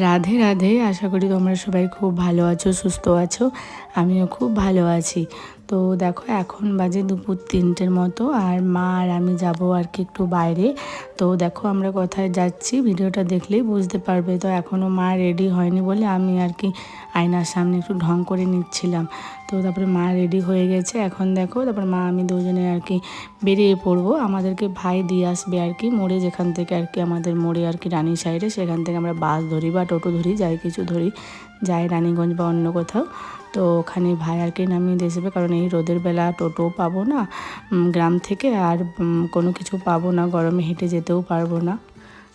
রাধে রাধে। আশা করি তোমরা সবাই খুব ভালো আছো, সুস্থ আছো। আমিও খুব ভালো আছি। তো দেখো, এখন বাজে দুপুর তিনটের মতো আর মা আর আমি যাব আর কি একটু বাইরে। তো দেখো, আমরা কোথায় যাচ্ছি ভিডিওটা দেখলেই বুঝতে পারবে। তো এখনও মা রেডি হয়নি বলে আমি আর কি আয়নার সামনে একটু ঢং করে নিচ্ছিলাম। তো তারপরে মা রেডি হয়ে গেছে। এখন দেখো, তারপর মা আমি দুজনে আর কি বেরিয়ে পড়ব। আমাদেরকে ভাই দিয়ে আসবে আর কি মোড়ে, যেখান থেকে আর কি আমাদের মোড়ে আর কি রানী সাইডে। সেখান থেকে আমরা বাস ধরি বা টোটো ধরি, যাই কিছু ধরি, যাই রানীগঞ্জ বা অন্য কোথাও। তো ওখানে ভাই আর কি নামিয়ে দিয়ে যাবে, কারণ এই রোদের বেলা টোটো পাবো না গ্রাম থেকে আর কোনো কিছু পাবো না, গরমে হেঁটে যেতেও পারব না।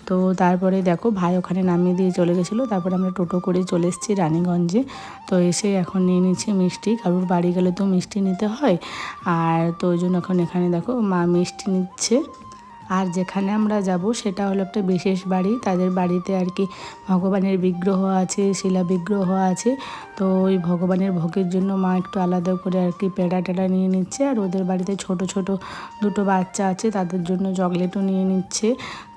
তো তারপরে দেখো ভাই ওখানে নামিয়ে দিয়ে চলে গেছিল, তারপরে আমরা টোটো করে চলে এসেছি রানীগঞ্জে। তো এসে এখন নিয়ে নিচ্ছি মিষ্টি, কারোর বাড়ি গেলে তো মিষ্টি নিতে হয়, আর তো ওই জন্য এখন এখানে দেখো মা মিষ্টি নিচ্ছে। আর যেখানে আমরা যাব, সেটা হলো একটা বিশেষ বাড়ি। তাদের বাড়িতে আর কি ভগবানের বিগ্রহ আছে, শিলা বিগ্রহ আছে। তো ওই ভগবানের ভোগের জন্য মা একটু আলাদা করে আর কি পেড়া টেড়া নিয়ে নিচ্ছে। আর ওদের বাড়িতে ছোট ছোট দুটো বাচ্চা আছে, তাদের জন্য চকলেটও নিয়ে নিচ্ছে।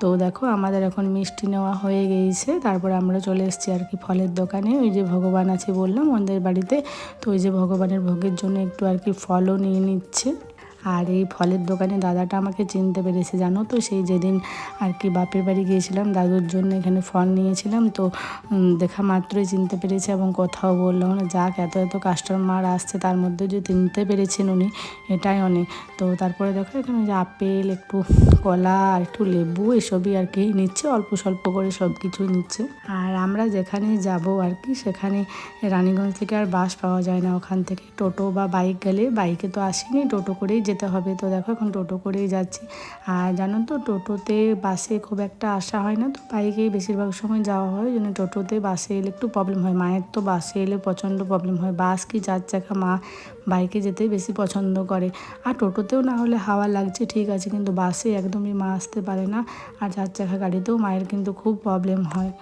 তো দেখো, আমাদের এখন মিষ্টি নেওয়া হয়ে গিয়েছে। তারপর আমরা চলে এসেছি আর কি ফলের দোকানে। ওই যে ভগবান আছে বললাম ওদের বাড়িতে। তো ওই যে ভগবানের ভোগের জন্য একটু আর কি ফলও নিয়ে নিচ্ছে। আর এই ফলের দোকানে দাদাটা আমাকে চিনতে পেরেছে, জানো তো? সেই যেদিন আর কি বাপের বাড়ি গিয়েছিলাম, দাদুর জন্য এখানে ফল নিয়েছিলাম। তো দেখা মাত্রই চিনতে পেরেছে এবং কথাও বললাম না। যাক, এত এত কাস্টমার আসছে, তার মধ্যে যে চিনতে পেরেছেন উনি, এটাই অনেক। তো, তারপরে দেখো, এখানে যে আপেল, একটু কলা, আর একটু লেবু, এসবই আর কি নিচ্ছে, অল্প স্বল্প করে সব কিছুই নিচ্ছে। আর আমরা যেখানে যাব আর কি, সেখানে রানীগঞ্জ থেকে আর বাস পাওয়া যায় না। ওখান থেকে টোটো বা বাইক গেলে, বাইকে তো আসেনি, টোটো করেই যেতে হবে। তো দেখো এখন টোটো করেই যাচ্ছি। আর জানো তো, টোটোতে বাসে খুব একটা আসা হয় না। তো বাইকেই বেশিরভাগ সময় যাওয়া হয়। জন্য টোটোতে বাসে এলে একটু প্রবলেম হয়। মায়ের তো বাসে এলে প্রচণ্ড প্রবলেম হয়। বাস কি চার চাকা মা বাইকে যেতেই বেশি পছন্দ করে। আর টোটোতেও না হলে হাওয়া লাগছে, ঠিক আছে, কিন্তু বাসে একদমই মা আসতে পারে না। আর চার চাকা গাড়িতেও মায়ের কিন্তু খুব প্রবলেম হয়।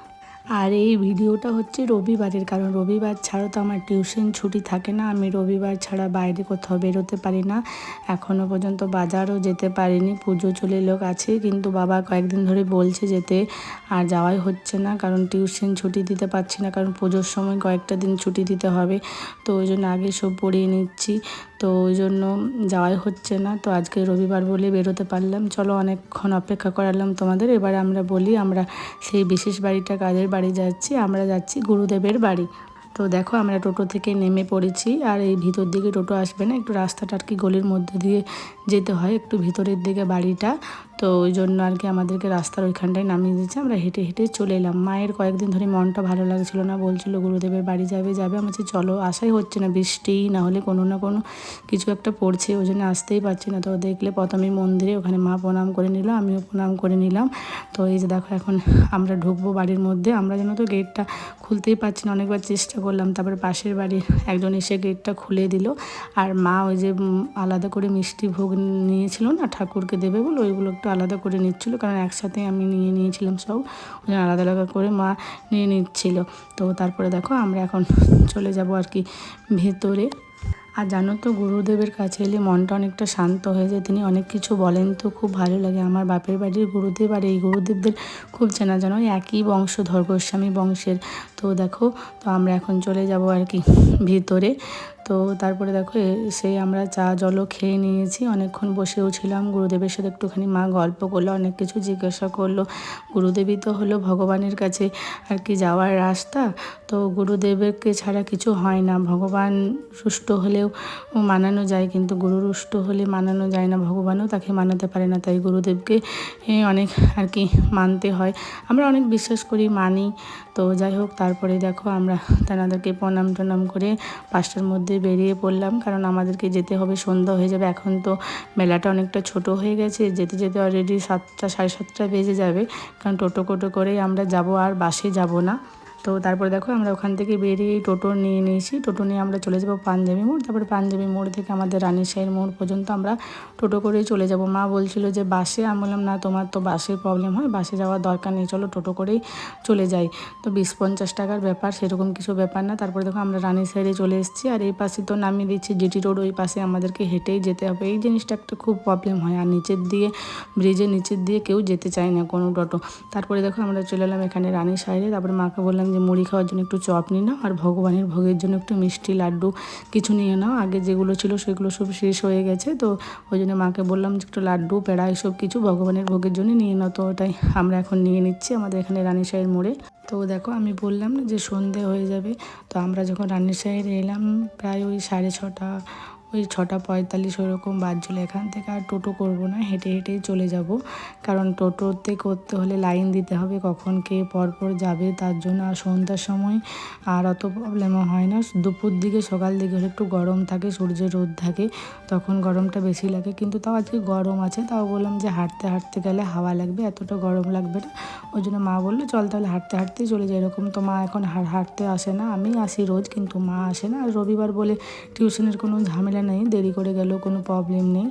আর এই ভিডিওটা হচ্ছে রবিবারের, কারণ রবিবার ছাড়া তো আমার টিউশন ছুটি থাকে না। আমি রবিবার ছাড়া বাইরে কোথাও বেরোতে পারি না। এখনও পর্যন্ত বাজারও যেতে পারিনি, পুজো চলে লোক আছে, কিন্তু বাবা কয়েকদিন ধরে বলছে যেতে আর যাওয়াই হচ্ছে না, কারণ টিউশন ছুটি দিতে পারছি না, কারণ পুজোর সময় কয়েকটা দিন ছুটি দিতে হবে। তো ওই জন্য আগে সব পড়িয়ে নিচ্ছি। তো ওই জন্য যাওয়াই হচ্ছে না। তো আজকে রবিবার বলে বেরোতে পারলাম। চলো অনেকক্ষণ অপেক্ষা করালাম তোমাদের। এবার আমরা বলি, আমরা সেই বিশেষ বাড়িটা কাদের বাড়ি যাচ্ছি? আমরা যাচ্ছি গুরুদেবের বাড়ি। তো দেখো, আমরা টোটো থেকে নেমে পড়েছি আর এই ভিতর দিকে টোটো আসবে না। একটু রাস্তাটা আর কি গলির মধ্যে দিয়ে যেতে হয়, একটু ভিতরের দিকে বাড়িটা। তো ওই জন্য আর কি আমাদেরকে রাস্তার ওইখানটায় নামিয়ে দিয়েছে। আমরা হেঁটে হেঁটে চলে এলাম। মায়ের কয়েকদিন ধরে মনটা ভালো লাগছিল না, বলছিল, গুরুদেবের বাড়ি যাবে যাবে। আমার চলো আসাই হচ্ছে না, বৃষ্টি, না হলে কোনো না কোনো কিছু একটা পড়ছে, ওই জন্য আসতেই পারছি না। তো দেখলে প্রথমে মন্দিরে ওখানে মা প্রণাম করে নিল আমিও প্রণাম করে নিলাম। তো এই যে দেখো, এখন আমরা ঢুকবো বাড়ির মধ্যে। আমরা যেন তো গেটটা খুলতেই পারছি না, অনেকবার চেষ্টা করলাম। তারপরে পাশের বাড়ির একজন এসে গেটটা খুলে দিল। আর মা ওই যে আলাদা করে মিষ্টি ভোগ নিয়েছিল না, ঠাকুরকে দেবে বলে, ওইগুলো একটু আলাদা করে নিচ্ছিল, কারণ একসাথে আমি নিয়ে নিয়েছিলাম সব। আলাদা আলাদা করে মা নিয়ে নিচ্ছিল। তো তারপরে দেখো আমরা এখন চলে যাব আর কি ভেতরে। আর জানো তো গুরুদেবের কাছে এলে মনটা অনেকটা শান্ত হয়ে যায়। তিনি অনেক কিছু বলেন তো, খুব ভালো লাগে। আমার বাপের বাড়ির গুরুদেব আর এই গুরুদেবদের খুব চেনা জানো। একই বংশধর গোস্বামী বংশের। তো দেখো, তো আমরা এখন চলে যাব আর কি ভিতরে। তো তারপরে দেখো সেই আমরা চা, জলও খেয়ে নিয়েছি। অনেকক্ষণ বসেও ছিলাম। গুরুদেবের সাথে একটুখানি মা গল্প করল, অনেক কিছু জিজ্ঞাসা করল। গুরুদেবী তো হলো ভগবানের কাছে আর কি যাওয়ার রাস্তা। তো গুরুদেবকে ছাড়া কিছু হয় না। ভগবান সুষ্ঠ হলেও মানানো যায়, কিন্তু গুরু রুষ্ট হলে মানানো যায় না। ভগবানও তাকে মানাতে পারে না। তাই গুরুদেবকে অনেক আর কি মানতে হয়। আমরা অনেক বিশ্বাস করি, মানি। তো যাই হোক, তারপরে দেখো আমরা তেনাদেরকে প্রণাম টনাম করে পাঁচটার মধ্যে বেরিয়ে পড়লাম। কারণ আমাদেরকে যেতে হবে, সন্ধ্যা হয়ে যাবে। এখন তো মেলাটা অনেকটা ছোট হয়ে গেছে। যেতে যেতে অলরেডি সাতটা, সাড়ে সাতটা বেজে যাবে। কারণ টোটো কোটো করেই আমরা যাব আর বাসে যাব না। তো তারপরে দেখো আমরা ওখান থেকে বেরিয়ে টোটো নিয়ে নিয়েছি। টোটো নিয়ে আমরা চলে যাব পাঞ্জাবি মোড়। তারপরে পাঞ্জাবি মোড় থেকে আমাদের রানীশাহীর মোড় পর্যন্ত আমরা টোটো করেই চলে যাব। মা বলছিল যে বাসে, আমি বললাম, না, তোমার তো বাসের প্রবলেম হয়, বাসে যাওয়ার দরকার নেই, চলো টোটো করেই চলে যাই। তো বিশ পঞ্চাশ টাকার ব্যাপার, সেরকম কিছু ব্যাপার না। তারপরে দেখো আমরা রানী সাইডে চলে এসেছি। আর এই পাশে তো নামিয়ে দিচ্ছি জিটি রোড ওই পাশে আমাদেরকে হেঁটেই যেতে হবে। এই জিনিসটা একটা খুব প্রবলেম হয়। আর নিচের দিয়ে ব্রিজের নিচের দিয়ে কেউ যেতে চায় না কোনো টোটো। তারপরে দেখো আমরা চলে এলাম এখানে রানী সাইডে তারপরে মাকে বললাম যে মুড়ি খাওয়ার জন্য একটু চপ নিয়ে নাও আর ভগবানের ভোগের জন্য একটু মিষ্টি লাড্ডু কিছু নিয়ে নাও। আগে যেগুলো ছিল সেগুলো সব শেষ হয়ে গেছে। তো ওই জন্য মাকে বললাম যে একটু লাড্ডু, পেড়া এসব কিছু ভগবানের ভোগের জন্য নিয়ে নাও। তো ওটাই আমরা এখন নিয়ে নিচ্ছি আমাদের এখানে রানীশাহের মোড়ে। তো দেখো আমি বললাম না যে সন্ধে হয়ে যাবে। তো আমরা যখন রানীশাহের এলাম প্রায় ওই সাড়ে ছটা ওই ছটা পঁয়তাল্লিশ ওরকম বাজছিল এখান থেকে আর টোটো করব না, হেঁটে হেঁটেই চলে যাব। কারণ টোটোতে করতে হলে লাইন দিতে হবে কখন কে পরপর যাবে তার জন্য আর সন্ধ্যার সময় আর অত প্রবলেমও হয় না। দুপুর দিকে সকাল দিকে হলে একটু গরম থাকে, সূর্যের রোদ থাকে, তখন গরমটা বেশি লাগে। কিন্তু তাও আজকে গরম আছে, তাও বললাম যে হাঁটতে হাঁটতে গেলে হাওয়া লাগবে, এতটা গরম লাগবে না। ওই জন্য মা বলল, চল তাহলে হাঁটতে হাঁটতেই চলে যায় এরকম তো মা এখন হাঁটতে আসে না, আমি আসি রোজ, কিন্তু মা আসে না। আর রবিবার বলে টিউশনের কোনো ঝামেলা নেই, দেরি করে গেলেও কোনো প্রবলেম নেই।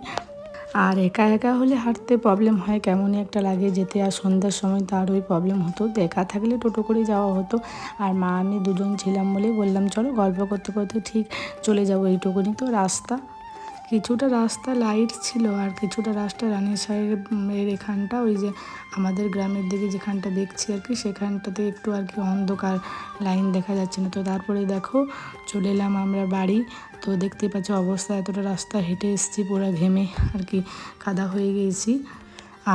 আর একা একা হলে হাঁটতে প্রবলেম হয়, কেমনই একটা লাগে যেতে। আর সন্ধ্যার সময় তার ওই প্রবলেম হতো। তো একা থাকলে টোটো করে যাওয়া হতো। আর মা, আমি দুজন ছিলাম বলে বললাম, চলো গল্প করতে করতে ঠিক চলে যাব। এইটুকুনি তো রাস্তা। কিছুটা রাস্তা লাইট ছিল আর কিছুটা রাস্তা রানীর সাহেবের এখানটা, ওই যে আমাদের গ্রামের দিকে যেখানটা দেখছি আর কি, সেখানটাতে একটু আর কি অন্ধকার লাইন দেখা যাচ্ছে না। তো তারপরে দেখো, চলে এলাম আমরা বাড়ি। তো দেখতে পাচ্ছ অবস্থা, এতটা রাস্তা, হেঁটে এসেছি পুরো ঘেমে আর কি, কাদা হয়ে গিয়েছি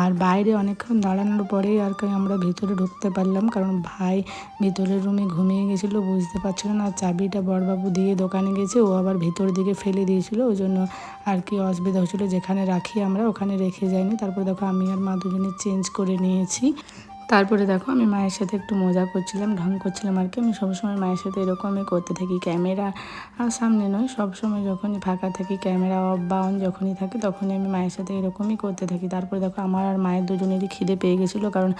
আর বাইরে অনেকক্ষণ দাঁড়ানোর পরেই আর কি আমরা ভিতরে ঢুকতে পারলাম, কারণ ভাই ভিতরের রুমে ঘুমিয়ে গেছিল, বুঝতে পারছিল না চাবিটা বড়বাবু দিয়ে দোকানে গেছে, ও আবার ভিতর দিকে ফেলে দিয়েছিল, ওই জন্য আর কি অসুবিধা হচ্ছিল যেখানে রাখি আমরা ওখানে রেখে যাইনি তারপর দেখো আমি আর মা দুজনে চেঞ্জ করে নিয়েছি। তারপরে দেখো আমি মায়ের সাথে একটু মজা করছিলাম, ঢং করছিলাম আর কি। আমি সবসময় মায়ের সাথে এরকমই করতে থাকি, ক্যামেরা সামনে নয় সবসময় যখনই ফাঁকা থাকি, ক্যামেরা অফ বা অন যখনই থাকে তখনই আমি মায়ের সাথে এরকমই করতে থাকি। তারপরে দেখো আমার আর মায়ের দুজনেরই খিদে পেয়ে গেছিল কারণ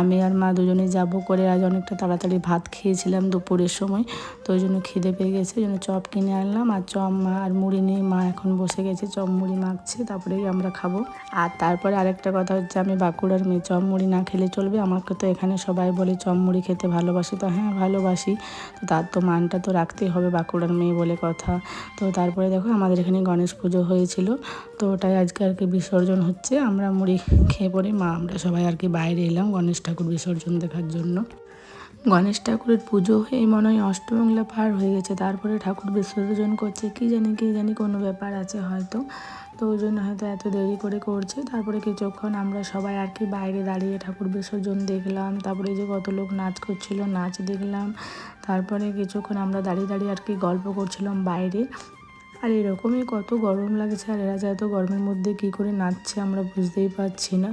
আমি আর মা দুজনে যাব করে আজ অনেকটা তাড়াতাড়ি ভাত খেয়েছিলাম দুপুরের সময়, তো ওই জন্য খিদে পেয়ে গেছে। ওই জন্য চপ কিনে আনলাম আর চপ মা আর মুড়ি নিয়ে মা এখন বসে গেছে, চপ মুড়ি মাখছে, তারপরেই আমরা খাব। আর তারপরে আরেকটা কথা হচ্ছে আমি বাঁকুড়ার মেয়ে, চপ মুড়ি না খেলে চলবে আমাকে তো এখানে সবাই বলে চমড়ি মুড়ি খেতে ভালোবাসি। তো হ্যাঁ ভালোবাসি। তো তার তো মানটা তো রাখতেই হবে বাঁকুড়ার মেয়ে বলে কথা। তো তারপরে দেখো আমাদের এখানে গণেশ পুজো হয়েছিল। তো ওটাই আজকে আর কি বিসর্জন হচ্ছে। আমরা মুড়ি খেয়ে পরে মা, আমরা সবাই আর কি বাইরে এলাম গণেশ ঠাকুর বিসর্জন দেখার জন্য। গণেশ ঠাকুরের পুজো হয়ে মনে হয় অষ্টমঙ্গলা পার হয়ে গেছে। তারপরে ঠাকুর বিসর্জন করছে। কি জানি কি জানি কোনো ব্যাপার আছে হয়তো। তো ওই জন্য হয়তো এত দেরি করে করছে। তারপরে কিছুক্ষণ আমরা সবাই আর কি বাইরে দাঁড়িয়ে ঠাকুর বিসর্জন দেখলাম। তারপরে যে কত লোক নাচ করছিল, নাচ দেখলাম। তারপরে কিছুক্ষণ আমরা দাঁড়িয়ে দাঁড়িয়ে আর কি গল্প করছিলাম বাইরে। আর এরকমই কত গরম লাগছে, আর এরা যা এত গরমের মধ্যে কি করে নাচছে আমরা বুঝতেই পারছি না।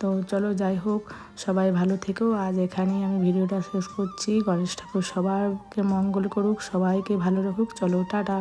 তো চলো যাই হোক, সবাই ভালো থেকেও আজ এখানেই আমি ভিডিওটা শেষ করছি। গণেশ ঠাকুর সবাইকে মঙ্গল করুক, সবাইকে ভালো রাখুক। চলো, টাটা।